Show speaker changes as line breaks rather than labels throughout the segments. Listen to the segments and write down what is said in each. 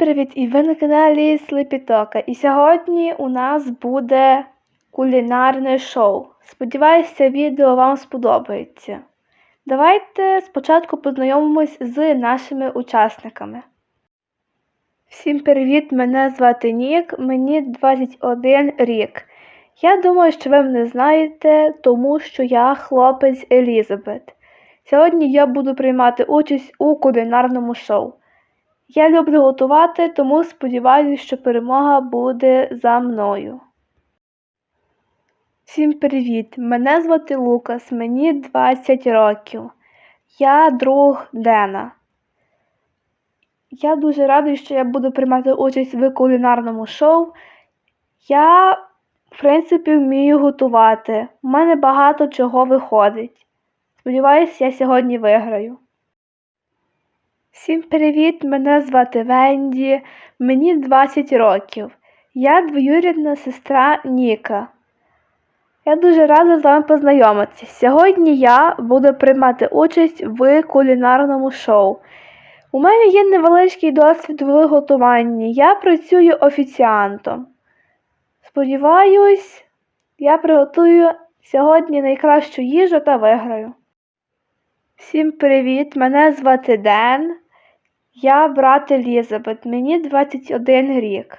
привіт! І ви на каналі Слепітока. І сьогодні у нас буде кулінарне шоу. Сподіваюся, відео вам сподобається. Давайте спочатку познайомимось з нашими учасниками. Всім привіт! Мене звати Нік, мені 21 рік. Я думаю, що ви мене знаєте, тому що я хлопець Елізабет. Сьогодні я буду приймати участь у кулінарному шоу. Я люблю готувати, тому сподіваюся, що перемога буде за мною. Всім привіт! Мене звати Лукас, мені 20 років. Я друг Дена. Я дуже радий, що я буду приймати участь в кулінарному шоу. Я, в принципі, вмію готувати. У мене багато чого виходить. Сподіваюсь, я сьогодні виграю. Всім привіт! Мене звати Венді, мені 20 років. Я двоюрідна сестра Ніка. Я дуже рада з вами познайомитися. Сьогодні я буду приймати участь в кулінарному шоу. У мене є невеличкий досвід в готуванні. Я працюю офіціантом. Сподіваюсь, я приготую сьогодні найкращу їжу та виграю. Всім привіт! Мене звати Ден. Я брат Елізабет, мені 21 рік.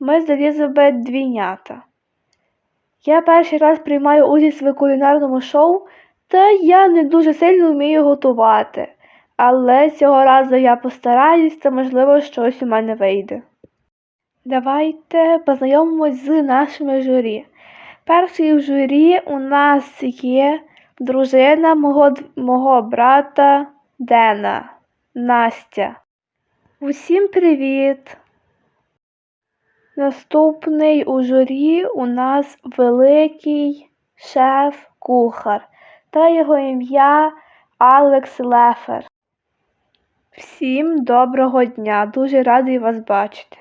Ми з Елізабет двійнята. Я перший раз приймаю участь в кулінарному шоу, та я не дуже сильно вмію готувати. Але цього разу я постараюсь, та можливо щось у мене вийде. Давайте познайомимось з нашими журі. Перший в журі у нас є дружина мого, мого брата Дена, Настя. Усім привіт! Наступний у журі у нас великий шеф-кухар та його ім'я Алекс Лефер. Всім доброго дня! Дуже радий вас бачити.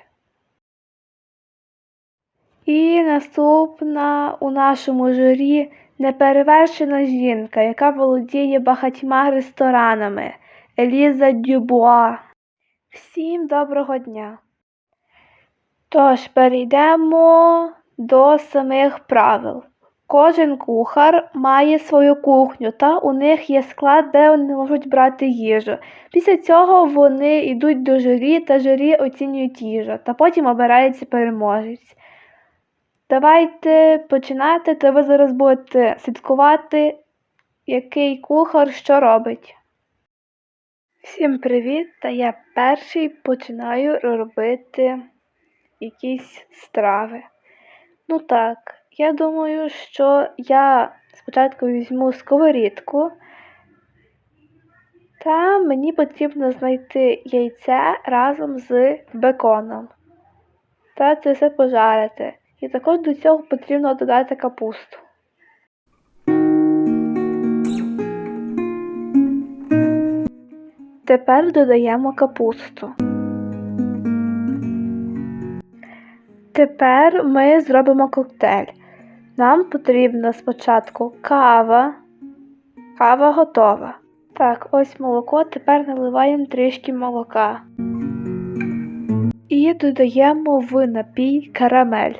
І наступна у нашому журі неперевершена жінка, яка володіє багатьма ресторанами Еліза Дюбуа. Всім доброго дня. Тож перейдемо до самих правил. Кожен кухар має свою кухню, та у них є склад, де вони можуть брати їжу. Після цього вони йдуть до журі та журі оцінюють їжу, та потім обирається переможець. Давайте починати, та ви зараз будете слідкувати, який кухар що робить. Всім привіт! Та я перший починаю робити якісь страви. Ну так, я думаю, що я спочатку візьму сковорідку, та мені потрібно знайти яйце разом з беконом. Та це все пожарити. І також до цього потрібно додати капусту. Тепер додаємо капусту. Тепер ми зробимо коктейль. Нам потрібна спочатку кава. Кава готова. Так, ось молоко. Тепер наливаємо трішки молока. І додаємо в напій карамель.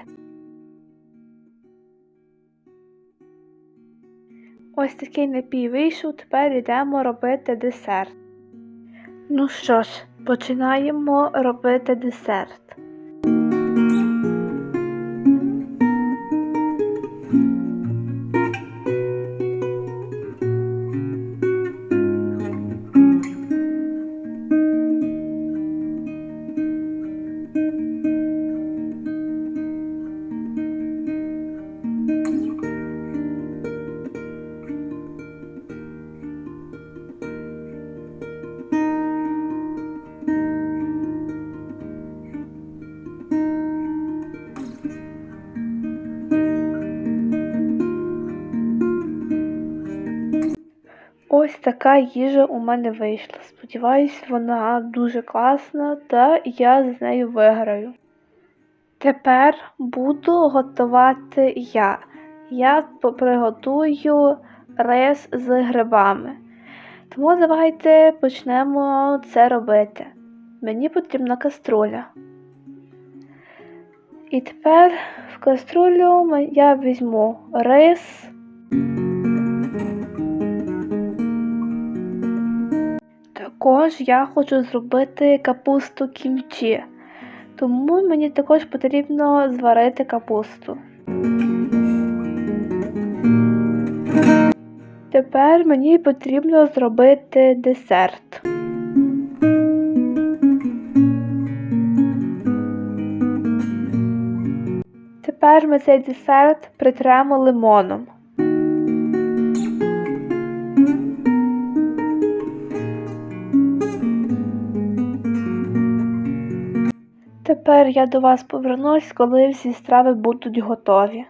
Ось такий напій вийшов, тепер йдемо робити десерт. Ну що ж, починаємо робити десерт. Така їжа у мене вийшла. Сподіваюсь, вона дуже класна та я з нею виграю. Тепер буду готувати я. Я приготую рис з грибами. Тому давайте почнемо це робити. мені потрібна каструля. І тепер в каструлю я візьму рис. Також я хочу зробити капусту кімчі, тому мені також потрібно зварити капусту. Тепер мені потрібно зробити десерт. Тепер ми цей десерт притремо лимоном. Тепер я до вас повернусь, коли всі страви будуть готові.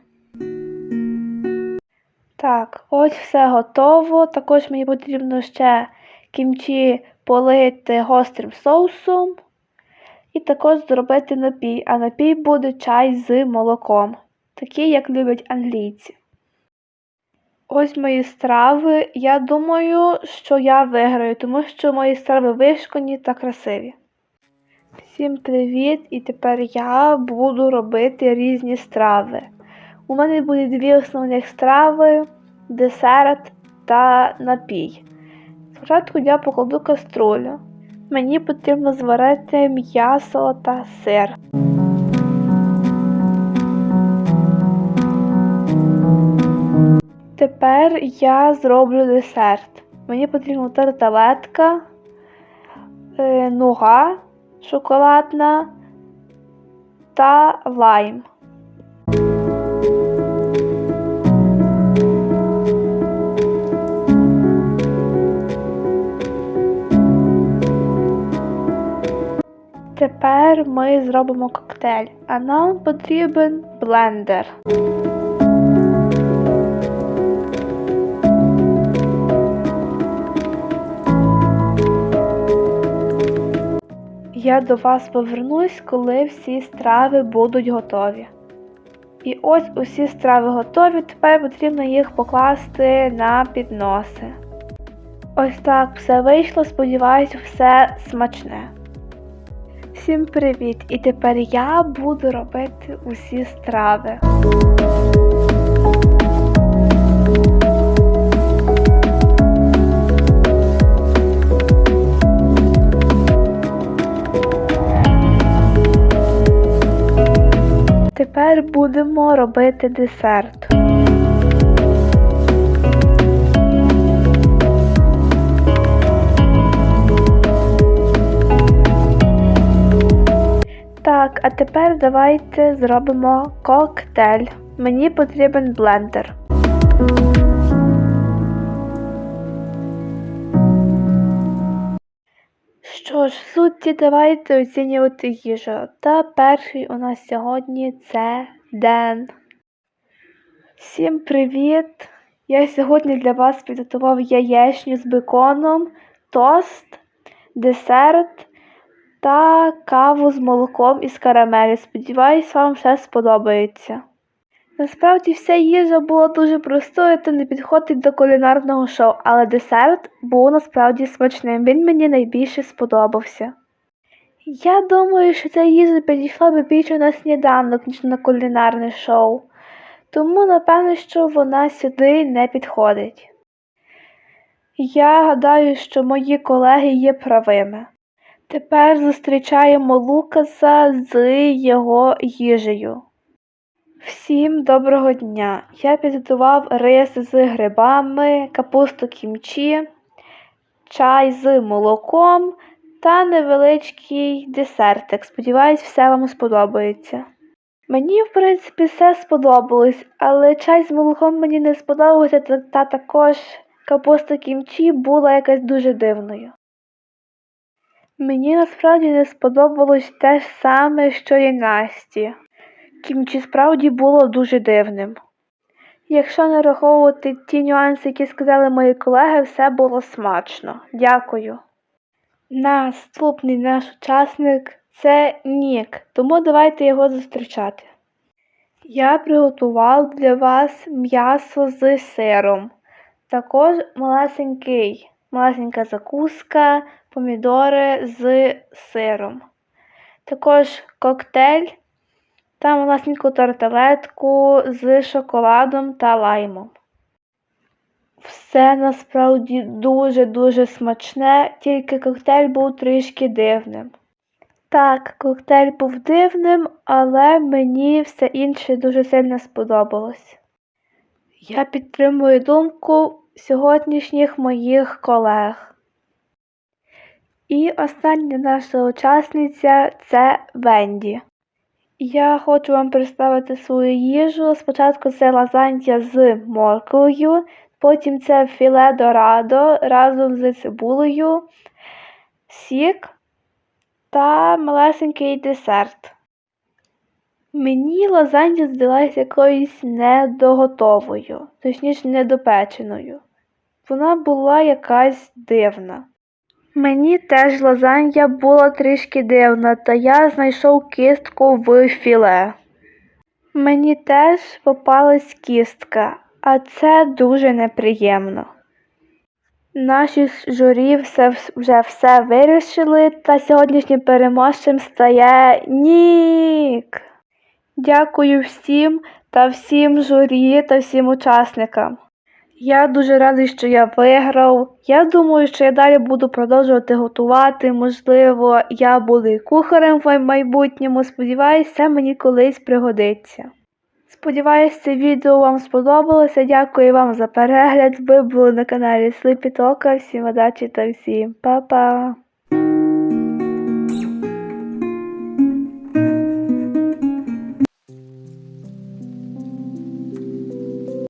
Так, ось все готово. Також мені потрібно ще кімчі полити гострим соусом. І також зробити напій, а напій буде чай з молоком, такий, як люблять англійці. Ось мої страви. Я думаю, що я виграю, тому що мої страви вишкані та красиві. Всім привіт! І тепер я буду робити різні страви. У мене буде дві основних страви, десерт та напій. Спочатку я покладу каструлю. Мені потрібно зварити м'ясо та сир. Тепер я зроблю десерт. Мені потрібна тарталетка, е, нуга шоколадна та лайм. Тепер ми зробимо коктейль, а нам потрібен блендер. Я до вас повернусь, коли всі страви будуть готові. І ось усі страви готові, тепер потрібно їх покласти на підноси. Ось так все вийшло, сподіваюсь, все смачне. Всім привіт! І тепер я буду робити усі страви. Тепер будемо робити десерт. Так, а тепер давайте зробимо коктейль. Мені потрібен блендер. Що ж, в суті, давайте оцінювати їжу. Та перший у нас сьогодні це Ден. Всім привіт! Я сьогодні для вас підготував яєчню з беконом, тост, десерт та каву з молоком із карамелі. Сподіваюсь, вам все сподобається. Насправді вся їжа була дуже простою та не підходить до кулінарного шоу, але десерт був насправді смачним. Він мені найбільше сподобався. Я думаю, що ця їжа підійшла би більше на сніданок, ніж на кулінарне шоу. Тому, напевно, що вона сюди не підходить. Я гадаю, що мої колеги є правими. Тепер зустрічаємо Лукаса з його їжею. Всім доброго дня! Я підготував рис з грибами, капусту кімчі, чай з молоком та невеличкий десертик. Сподіваюсь, все вам сподобається. Мені, в принципі, все сподобалось, але чай з молоком мені не сподобався, та, та також капуста кімчі була якась дуже дивною. Мені насправді не сподобалось те ж саме, що і Насті. Кімчі справді було дуже дивним. Якщо не враховувати ті нюанси, які сказали мої колеги, все було смачно. Дякую. Наступний наш учасник це Нік, тому давайте його зустрічати. Я приготував для вас м'ясо з сиром, також малесенький малесенька закуска, помідори з сиром. Також коктейль та малесеньку тарталетку з шоколадом та лаймом. Все насправді дуже-дуже смачне, тільки коктейль був трішки дивним. Так, коктейль був дивним, але мені все інше дуже сильно сподобалось. Я підтримую думку сьогоднішніх моїх колег. І остання наша учасниця це Венді. Я хочу вам представити свою їжу. Спочатку це лазанья з морквою, потім це філе дорадо разом з цибулею, сік та малесенький десерт. Мені лазанья здалась якоюсь недоготовою, точніше недопеченою. Вона була якась дивна. Мені теж лазанья була трішки дивна, та я знайшов кістку в філе. Мені теж попалась кістка, а це дуже неприємно. Наші журі все, вже все вирішили, та сьогоднішнім переможцем стає Нік. Дякую всім та всім журі та всім учасникам. Я дуже радий, що я виграв. Я думаю, що я далі буду продовжувати готувати. Можливо, я буду кухарем в майбутньому. Сподіваюся, це мені колись пригодиться. Сподіваюся, це відео вам сподобалося. Дякую вам за перегляд. Ви були на каналі Слипітока. Всім удачі та всім па-па!